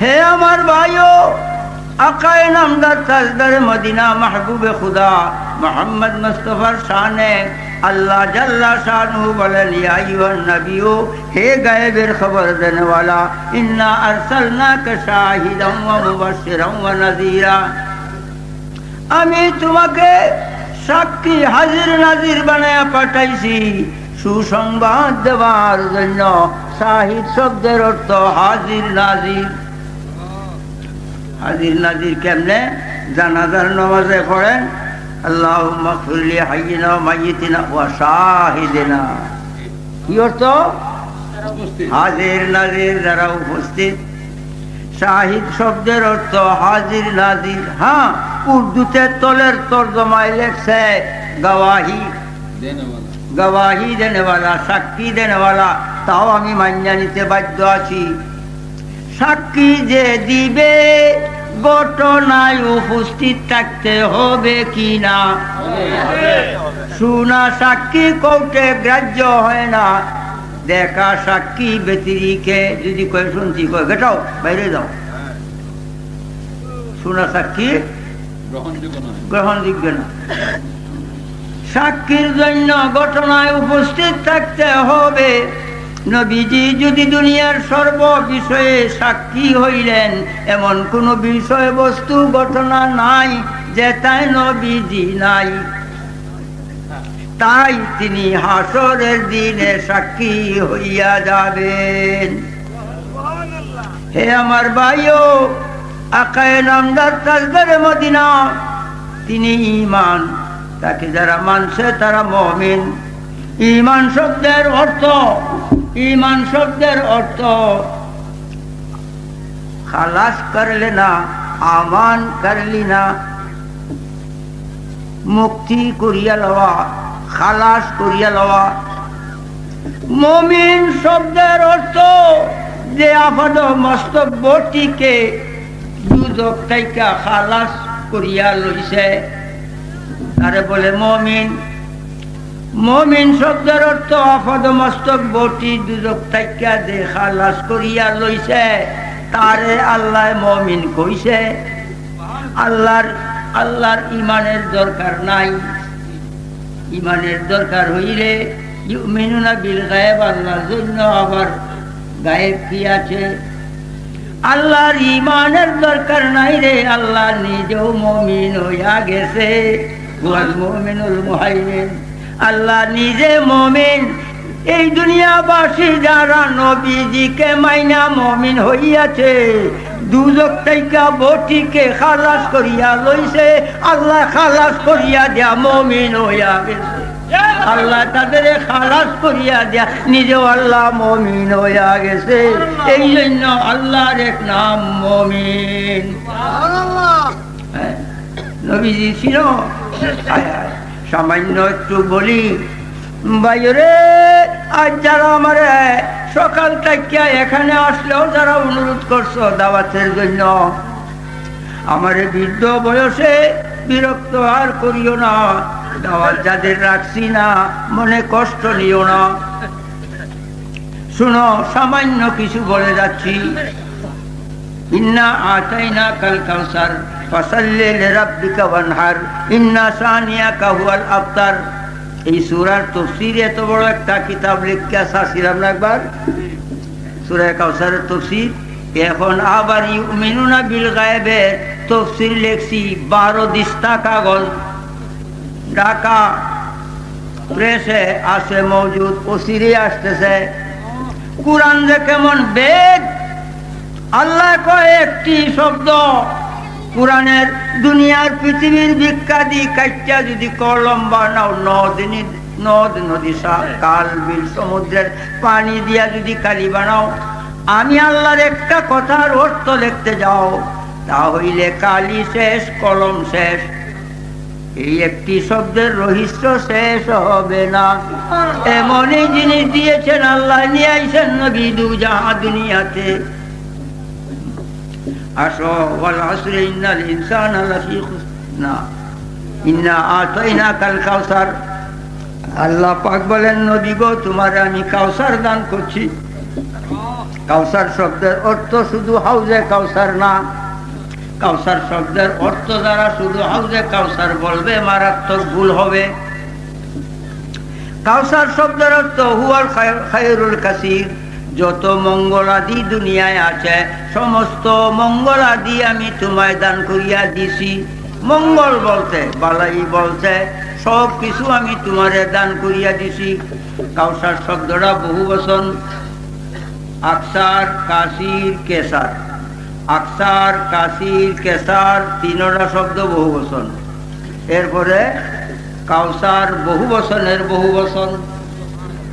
হে আমার ভাইও, আকায় নামদার তাজদার মদিনা মাহবুবে খুদা মোহাম্মদ মুস্তফার শানে আল্লাহ জাল্লা শানু বলেন, ইয়া আইয়ুহান নবিয়্যু, হে গায়েবের খবর দেনে वाला ইন্না আরসালনাকা শাহিদান ওয়া মুবাশশিরান ওয়া নাযীরা। আমি তোমাকে সাক্ষী, হাজির নাজির বানায় পাঠাইছি সুসংবাদ দেওয়ার জন্য। শাহিদ শব্দের অর্থ হাজির নাজির। হাজির নাজির কেমনে? জানাজার নামাজে পড়েন আল্লাহ হাইনা মাইতিনা ওয়া শাহিদিনা। কি অর্থ? হাজির নাজির যারা উপস্থিত। শাহিদ শব্দের অর্থ হাজির নাজির। হ্যাঁ উর্দুতে তলের তর্জমায় লেখছে গওয়াহি। গওয়াহি দেনেওয়ালা সাক্ষী দেনেওয়ালা তাও আমি মান্যা নিতে বাধ্য আছি। সাক্ষী যে দিবে ঘটনায় উপস্থিত থাকতে হবে কি না শোনা সাক্ষী কৌটে গ্রাহ্য হয় না। দেখা সাক্ষী ব্যতিরিকে, যদি কয়ে, শুনছি, কয়ে গেটাও বাইরে যাও। শোনা সাক্ষী গ্রহণযোগ্য না। সাক্ষীর জন্য ঘটনায় উপস্থিত থাকতে হবে। নবীজি যদি দুনিয়ার সর্ব বিষয়ে সাক্ষী হইলেন, এমন কোন বিষয়বস্তু ঘটনা নাই যে তাই নবীজি নাই। তাই তিনি হাসরের দিনে সাক্ষী হইয়া যাবেন। হে আমার ভাইও, আকায় নামদার তাজদারে মদিনা, তিনি ইমান তাকে যারা মানছে তারা মমিন। ইমান শব্দের অর্থ ইমান শব্দের অর্থ, খালাস করলে না, আমান করলি না, মুক্তি করিয়া লওয়া, খালাস করিয়া লওয়া। মমিন শব্দের অর্থ, যে আপাদ মস্তব্যটিকে দুদক তাইকা খালাস করিয়া লইছে। তারে বলে মমিন মমিন শব্দের অর্থ আপাদ মস্তক বটি দুদক তাইকা যে খালাস করিয়া লইছে। তারে আল্লাহ মমিন কইছে, আল্লাহর আল্লাহর ইমানের দরকার নাই। ইমানের দরকার হইলে ইউমিনুনা বিল গায়েব, আল্লাহর জন্য আবার গায়েব কি আছে? আল্লাহর ইমানের দরকার নাই রে, আল্লাহ নিজেও মমিন হইয়া গেছে। মুমিনুল মুহাইমিন। আল্লাহ নিজে মমিন। এই দুনিয়াবাসী যারা নবীজিকে মাইনা মমিন হইয়াছে দুজক তাইকা বটিকে খালাস করিয়া লইছে আল্লাহ খালাস করিয়া দিয়া মমিন হইয়া গেছে। আল্লাহ তাদের খালাস করিয়া দিয়া নিজেও আল্লাহ মমিন হইয়া গেছে। এই জন্য আল্লাহর এক নাম মমিন। হ্যাঁ, নবীজি ছিল। সামান্য একটু বলি বাইরে আজ যারা আমার সকাল থেকে এখানে আসলেও যারা অনুরোধ করছ দাওয়াতের জন্য, আমার বৃদ্ধ বয়সে বিরক্ত আর করিও না, দাওয়াত যাদের রাখছি না, মনে কষ্ট নিও না। শুনো, সামান্য কিছু বলে যাচ্ছি। ইন্না আতাইনা কাল কাউসার। ফাসাল্লি লিরাব্বিকা ওয়ানহার, ইন্না সানিয়াকা আবতার। এই সূরার তাফসীর এত বড় একটা কিতাব লিখে আসছিলাম না একবার? সূরা কাউসারের তাফসীর। এখন আবার ইউমিনুনা বিল গায়েবের তফসির লেখছি, বারো দিস্তা কাগজ। ঢাকা প্রেসে আছে মজুদ ওসিরে আসতেছে। কোরআন যে কেমন বেগ, আল্লাহ কয় একটি শব্দ কোরআনের দুনিয়ার পৃথিবীর বিখ্যাতি কাইটা যদি কলম বানাও নদিনী নদ নদী সা- কাল বিল সমুদ্রের পানি দিয়া যদি কালি বানাও আমি আল্লাহর একটা কথার অর্থ লিখতে যাও তাহলে কালি শেষ কলম শেষ। এই একটি শব্দের রহস্য শেষ হবে না। এমনই জিনিস দিয়েছেন আল্লাহ নিয়ে আইসেন নবী দু জাহা দুনিয়াতে। আসো ওয়াল আসরে ইন্নাল ইনসানা লাফি না ইন্না আল্লাহ পাক বলেন, নবী গো, তোমার আমি কাউসার দান করছি। কাউসার শব্দের অর্থ শুধু হাউজে কাউসার না। কাউসার শব্দের অর্থ দ্বারা শুধু হাউজে কাউসার বলবে, মারাত্মক ভুল হবে। কাউসার শব্দের অর্থ হুয়াল খায়রুল কাসির। যত মঙ্গলাদি দুনিয়ায় আছে, সমস্ত মঙ্গলাদি আমি তোমায় দান করিয়া দিছি। মঙ্গল বলতে বালাই বলতে সব কিছু আমি তোমারে দান করিয়া দিছি। কাউসার শব্দটা বহু বচন। আকসার, কাসির, কেসার। আকসার, কাসির, কেসার তিনটা শব্দ বহু বচন। এরপরে কাউসার বহু বচনের বহু বচন।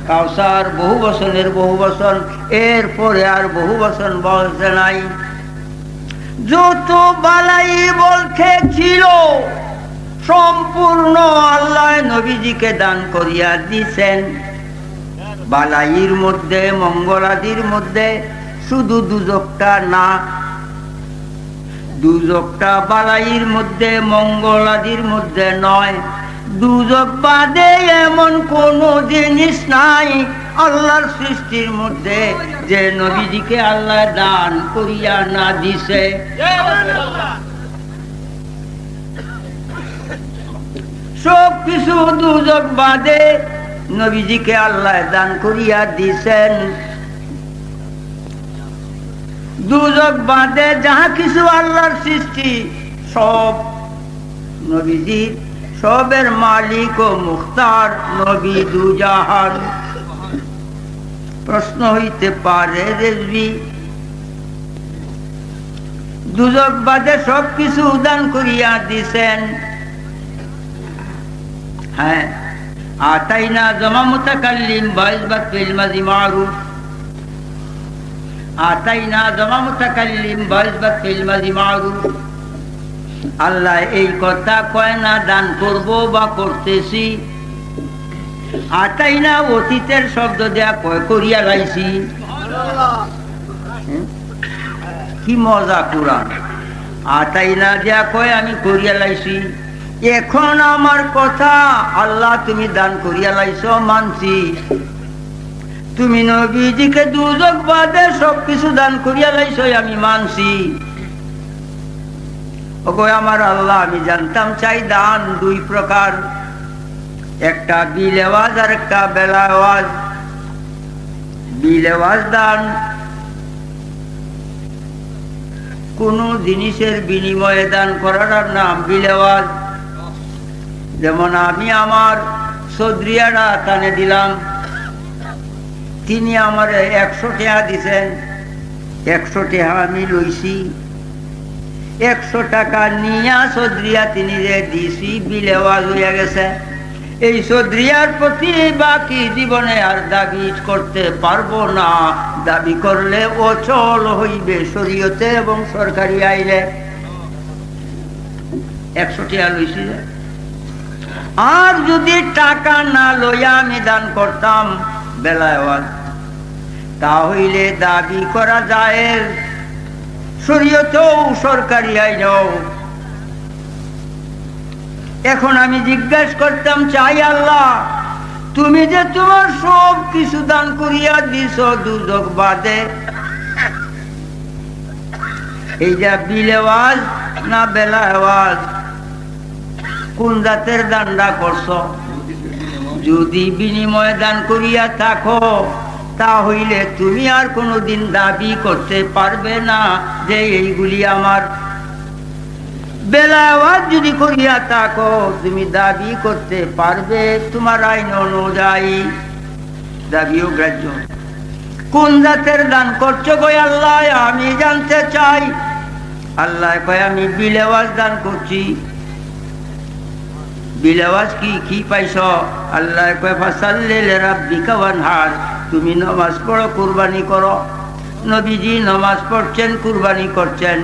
কাউসার বহু বচনের বহু বচন এরপরে আর বহু বচন বলতে নাই। যত বালাই বলতে ছিল সম্পূর্ণ আল্লাহ নবীজিকে দান করিয়া দিছেন। বালাইয়ের মধ্যে, মঙ্গলাদির মধ্যে শুধু দুজকটা না, দুজকটা বালাইয়ের মধ্যে, মঙ্গলাদির মধ্যে নয়। দুজক বাদে এমন কোন জিনিস নাই আল্লাহর সৃষ্টির মধ্যে যে নবীজিকে আল্লাহ দান করিয়া না দিছে। সব কিছু দুজক বাদে নবীজিকে আল্লাহ দান করিয়া দিছেন। দুজক বাদে যাহা কিছু আল্লাহর সৃষ্টি, সব নবীজির সবের মালিক ও মুখতার নবী দুজাহান প্রশ্ন হইতে পারে রেজবি দুজক বাদে সব কিছু উদান করিয়া দিছেন হ্যাঁ আতাইনা জমা মুতাকাল্লিম বাইজবাত ফিল মাজি মারুফ আতাইনা জমা মুতাকাল্লিম বাইজবাত ফিল মাজি মারুফ আল্লাহ এই কথা কয় না, দান করব বা করতেছি। আতাই না অতীতের শব্দ দেয়া কয় করিয়া লাইছি। কি মজা কোরআন। আতাই না দেয়া কয় আমি করিয়া লাইছি। এখন আমার কথা আল্লাহ তুমি দান করিয়া লাইছ, মানছি। তুমি নবীজিকে দুজক বাদে সবকিছু দান করিয়া লাইছ আমি মানছি। আমার আল্লাহ, আমি জানতাম চাই দান দুই প্রকার। একটা বিল আওয়াজ আর একটা বেলা আওয়াজ। বিল আওয়াজ দান। কোন জিনিসের বিনিময়ে দান করার নাম বিল আওয়াজ। যেমন আমি আমার সদ্রিয়াটা টানে দিলাম। তিনি আমার একশো টেহা দিছেন। একশো টেহা আমি লইছি। একশো টাকা নিয়া সদ্রিয়া তিনি যে দিছি বিলেওয়াজ হইয়া গেছে। এই সদ্রিয়ার প্রতি বাকি জীবনে আর দাবি করতে পারব না। দাবি করলে অচল হইবে শরীয়তে এবং সরকারি আইলে আর যদি টাকা না লইয়া আমি দান করতাম, বেলায় তাহলে দাবি করা যায় শরীয়তেও সরকারি আইনও এখন আমি করতাম, চাই আল্লাহ, তুমি যে তোমার সব কিছু দান করিয়া দিছ বাদে, এই যা বিল আওয়াজ না বেলা আওয়াজ, কোন জাতের দানটা করছ? যদি বিনিময় দান করিয়া থাকো তাহলে তুমি আর কোনোদিন দাবি করতে পারবে না যে এইগুলি আমার। বেলা আওয়াজ যদি করিয়া থাকো, তুমি দাবি করতে পারবে তোমার আইন অনুযায়ী। দাবিও গ্রাহ্য। কোন জাতের দান করছ গো আল্লাহ? আমি জানতে চাই। আল্লাহ কয়, আমি বিলেওয়াজ দান করছি। বিলেওয়াজ কি? কি পাইছ? আল্লাহ কয় ফাসাল্লে রাব্বিকা ওয়ানহার। তুমি নমাজ পড়ো, কুরবানি করো। নবীজি নমাজ পড়ছেন, কুরবানি করছেন।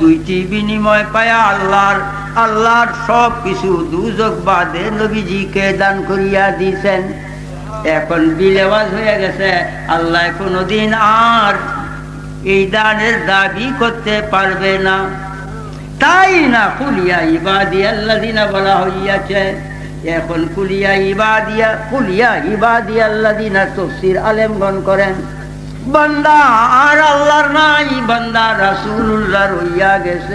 দুইটি বিনিময় পায়া আল্লাহর। আল্লাহর সব কিছু দুজক বাদে নবীজিকে দান করিয়া দিছেন এখন বিলেওয়াজ হয়ে গেছে। আল্লাহ কোনোদিন আর এই দানের দাবি করতে পারবে না। তাই না কুলিয়া ইবাদি আল্লাহ বলা হইয়াছে। এখন কুলিয়া ইবাদিয়া কুলিয়া ইবাদিয়া আল্লাহ দিনা তফসির আলেমগণ করেন। বান্দা আর আল্লাহর নাই, বান্দা রাসূলুল্লাহ রইয়া গেছে।